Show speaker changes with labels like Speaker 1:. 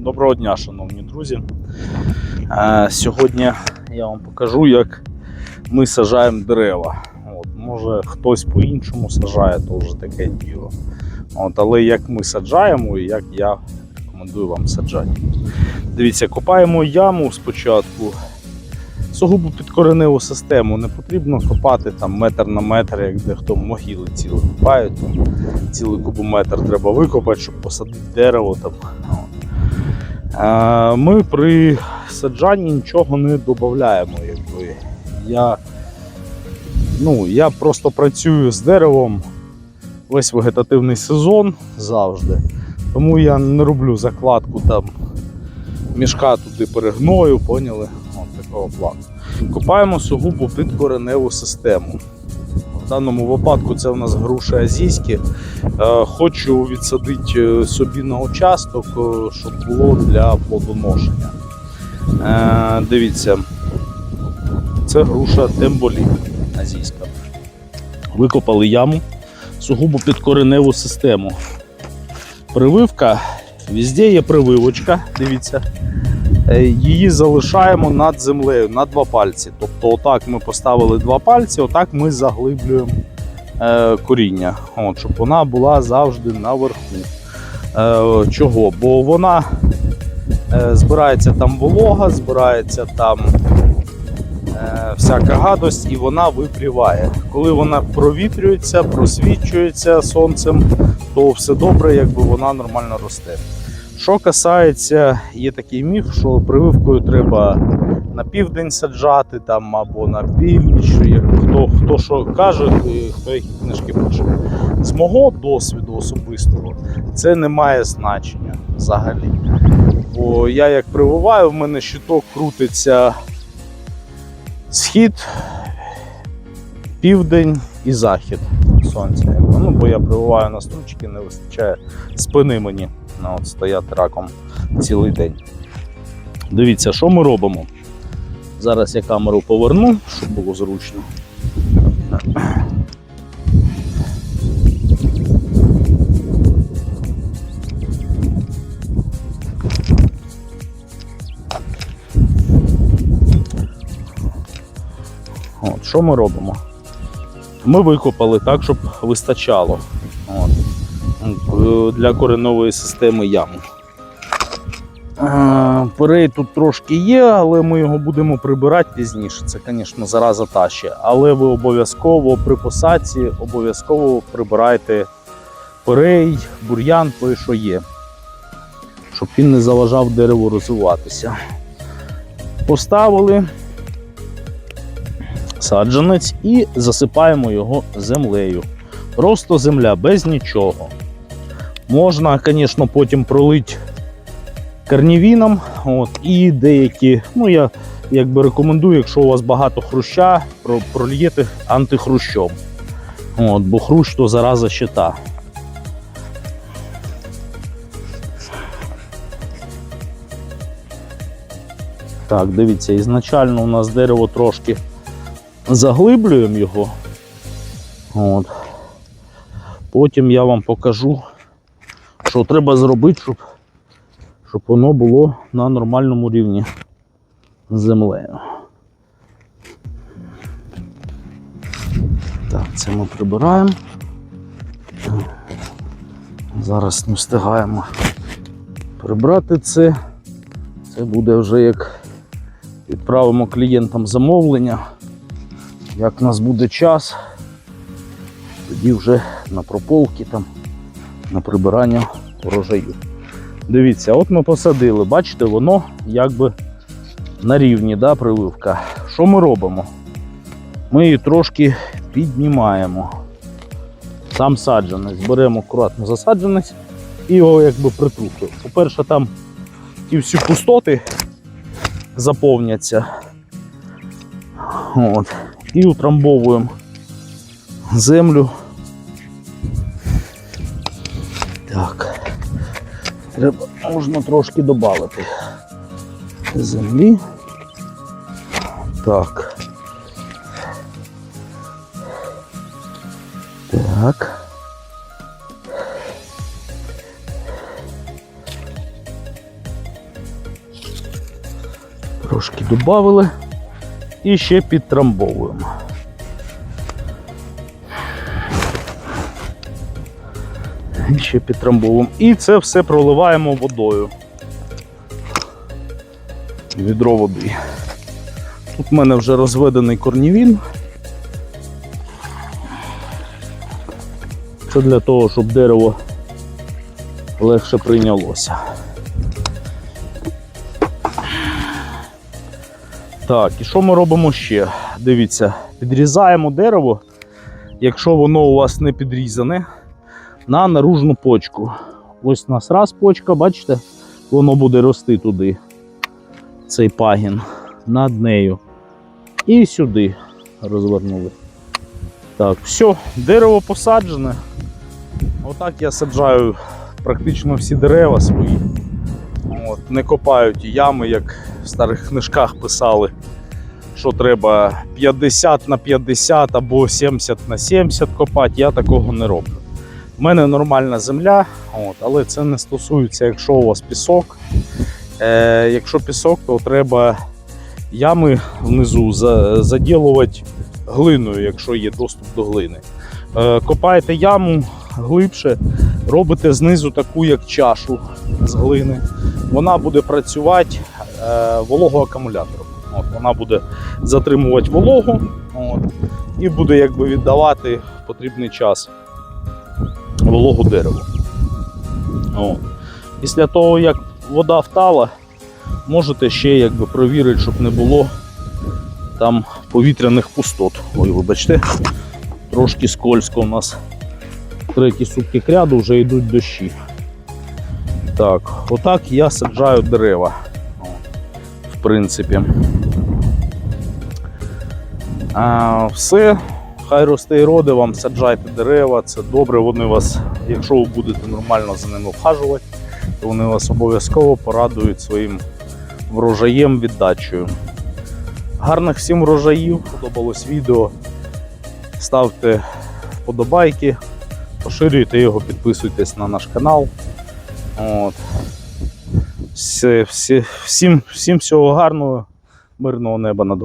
Speaker 1: Доброго дня, шановні друзі. Е, Сьогодні я вам покажу, як ми сажаємо дерева. От, може хтось по-іншому сажає, то вже таке діло. От, але як ми саджаємо і як я рекомендую вам саджати. Дивіться, копаємо яму спочатку. Сугубо під кореневу систему не потрібно копати там метр на метр, як дехто могили цілі копають. Цілий кубометр треба викопати, щоб посадити дерево. Там. Ми при саджанні нічого не додаємо. Якби. Я, ну, я просто працюю з деревом весь вегетативний сезон завжди. Тому я не роблю закладку там мішка туди перегною, поняли? От такого плану. Копаємо сугубо під кореневу систему. Даному випадку це у нас груші азійські. Е, Хочу відсадити е, собі на участок, е, щоб було для плодоношення. Дивіться, це груша темболі азійська. Викопали яму сугубо під кореневу систему. Прививка, везде є прививочка, дивіться. Е, Її залишаємо над землею на два пальці. Тобто, отак ми поставили два пальці, отак ми заглиблюємо е, коріння, От, щоб вона була завжди наверху. Е, чого? Бо вона збирається там волога, збирається там всяка гадость і вона випріває. Коли вона провітрюється, просвічується сонцем, то все добре, якби вона нормально росте. Що касається, є такий міф, що прививкою треба на південь саджати там або на північ, як хто, хто що каже, хто які книжки пише. З мого досвіду особистого це не має значення взагалі. Бо я як прививаю, в мене щиток крутиться схід, південь і захід сонця. Ну, бо я прививаю на стручки, не вистачає спини мені на от стояти раком цілий день. Дивіться, що ми робимо. Зараз я камеру поверну, щоб було зручно. От, що ми робимо? Ми викопали так, щоб вистачало. Е, Для коренової системи яму. Е, Перей тут трошки є, але ми його будемо прибирати пізніше. Це, звісно, зараза та ще. Але ви обов'язково при посадці обов'язково прибирайте перей, бур'ян, той, що є. Щоб він не заважав дереву розвиватися. Поставили саджанець і засипаємо його землею. Просто земля без нічого. Можна, звісно, потім пролити карнівіном. От, і деякі, ну я якби рекомендую, якщо у вас багато хруща, про- прольєте антихрущом. От, бо хрущ то зараза щита. Так, дивіться, ізначально у нас дерево трошки заглиблюємо його. От. Потім я вам покажу, що треба зробити, щоб, щоб воно було на нормальному рівні з землею. Так, це ми прибираємо. Зараз не встигаємо прибрати це. Це буде вже як відправимо клієнтам замовлення. Як в нас буде час, тоді вже на прополки там, на прибирання урожаю. Дивіться, от ми посадили, бачите, воно якби на рівні да, прививка. Що ми робимо? Ми її трошки піднімаємо. Сам саджанець. Беремо акуратно засаджанець і його якби притрухуємо. По-перше, там ті всі пустоти заповняться. От. І утрамбовуємо землю. Треба можна трошки додати землі. Так. Так. Трошки додали і ще підтрамбовуємо. Ще підтрамбовуємо. І це все проливаємо водою. Відро води. Тут в мене вже розведений корнівін. Це для того, щоб дерево легше прийнялося. Так, і що ми робимо ще? Дивіться, підрізаємо дерево, якщо воно у вас не підрізане, на наружну почку. Ось у нас раз почка, бачите, воно буде рости туди, цей пагін, над нею. І сюди розвернули. Так, все, дерево посаджене. Отак я саджаю практично всі дерева свої. От, не копаю ті ями, як в старих книжках писали, що треба 50 на 50 або 70 на 70 копати. Я такого не роблю. У мене нормальна земля, от, але це не стосується, якщо у вас пісок. Е, якщо пісок, то треба ями внизу заділувати глиною, якщо є доступ до глини. Е, копаєте яму глибше, робите знизу таку, як чашу з глини. Вона буде працювати е, вологоакумулятором. От, вона буде затримувати вологу от, і буде якби віддавати потрібний час вологу дереву. От. Після того, як вода втала, можете ще якби провірити, щоб не було там повітряних пустот. Ой, вибачте, трошки скользко у нас. Треті сутки кряду вже йдуть дощі. Так, отак я саджаю дерева. В принципі. А, все. Хай росте і роди вам, саджайте дерева, це добре. Вони вас, якщо ви будете нормально за ними вхажувати, то вони вас обов'язково порадують своїм врожаєм віддачею. Гарних всім врожаїв, подобалось відео. Ставте вподобайки, поширюйте його, підписуйтесь на наш канал. От. Все, всі, всім, всім всього гарного, мирного неба над